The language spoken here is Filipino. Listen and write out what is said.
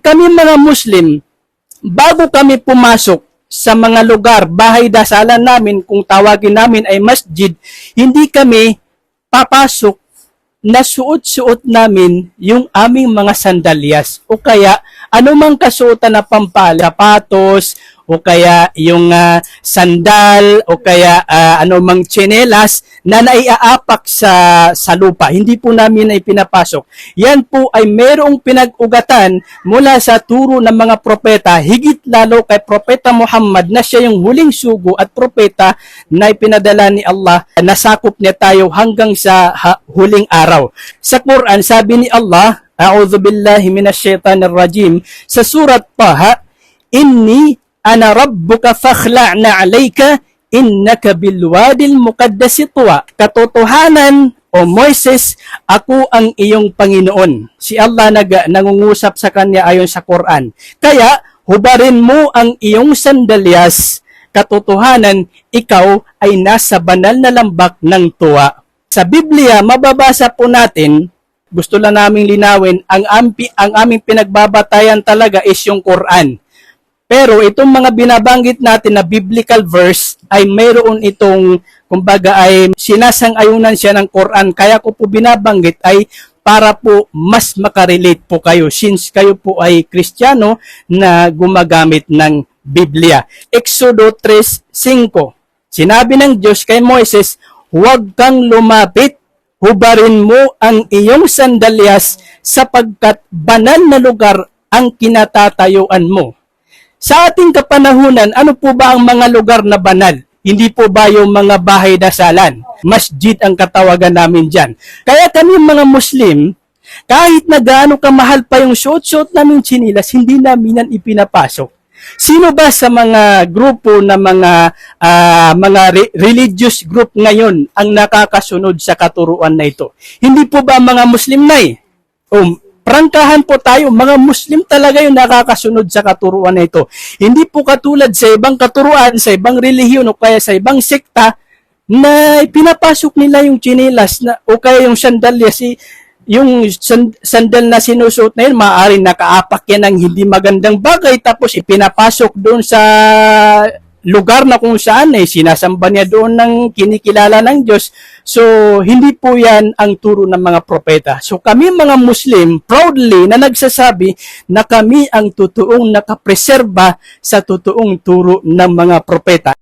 Kami mga Muslim, bago kami pumasok sa mga lugar, bahay dasalan namin, kung tawagin namin ay masjid, hindi kami papasok na suot-suot namin yung aming mga sandalyas. O kaya anumang kasuotan na pampala, sapatos o kaya yung ah, sandal o kaya ah, anumang tsinelas na naiaapak sa sa lupa. Hindi po namin ay pinapasok. Yan po ay merong pinag-ugatan mula sa turo ng mga propeta, higit lalo kay Propeta Muhammad na siya yung huling sugo at propeta na ipinadala ni Allah. Nasakop niya tayo hanggang sa huling araw. Sa Quran, sabi ni Allah, A'udhu billahi minash shaitanir rajim, sa surat Taha, Inni ana rabbuka fakhla'na alayka innaka bilwadil muqaddasi tuwa. Katotohanan o Moises, ako ang iyong Panginoon. Si Allah nag, nangungusap sa kanya ayon sa Quran. Kaya, hubarin mo ang iyong sandalyas. Katotohanan, ikaw ay nasa banal na lambak ng tuwa. Sa Biblia, mababasa po natin, gusto lang naming linawin, ang, ampi, ang aming pinagbabatayan talaga is yung Quran. Pero itong mga binabanggit natin na biblical verse ay mayroon itong kumbaga ay sinasang-ayunan siya ng Quran. Kaya ko po binabanggit ay para po mas makarelate po kayo since kayo po ay Kristiyano na gumagamit ng Biblia. Exodo 3.5 Sinabi ng Diyos kay Moises, huwag kang lumapit, hubarin mo ang iyong sandalyas sapagkat banal na lugar ang kinatatayuan mo. Sa ating kapanahunan, ano po ba ang mga lugar na banal? Hindi po ba yung mga bahay dasalan? Masjid ang katawagan namin dyan. Kaya kami mga Muslim, kahit na gaano kamahal pa yung suot-suot namin chinilas, hindi namin ipinapasok. Sino ba sa mga grupo na mga ah, mga re- religious group ngayon ang nakakasunod sa katuruan na ito? Hindi po ba mga Muslim na eh? O, prangkahan po tayo, mga Muslim talaga yung nakakasunod sa katuruan na ito. Hindi po katulad sa ibang katuruan, sa ibang relihiyon o kaya sa ibang sekta na pinapasok nila yung chinilas na, o kaya yung sandalyas, si, yung san- sandal na sinusuot na yun, maaaring nakaapak yan ng hindi magandang bagay tapos ipinapasok doon sa lugar na kung saan eh, sinasamba niya doon ng kinikilala ng Diyos. So, hindi po yan ang turo ng mga propeta. So, kami mga Muslim, proudly na nagsasabi na kami ang totoong nakapreserba sa totoong turo ng mga propeta.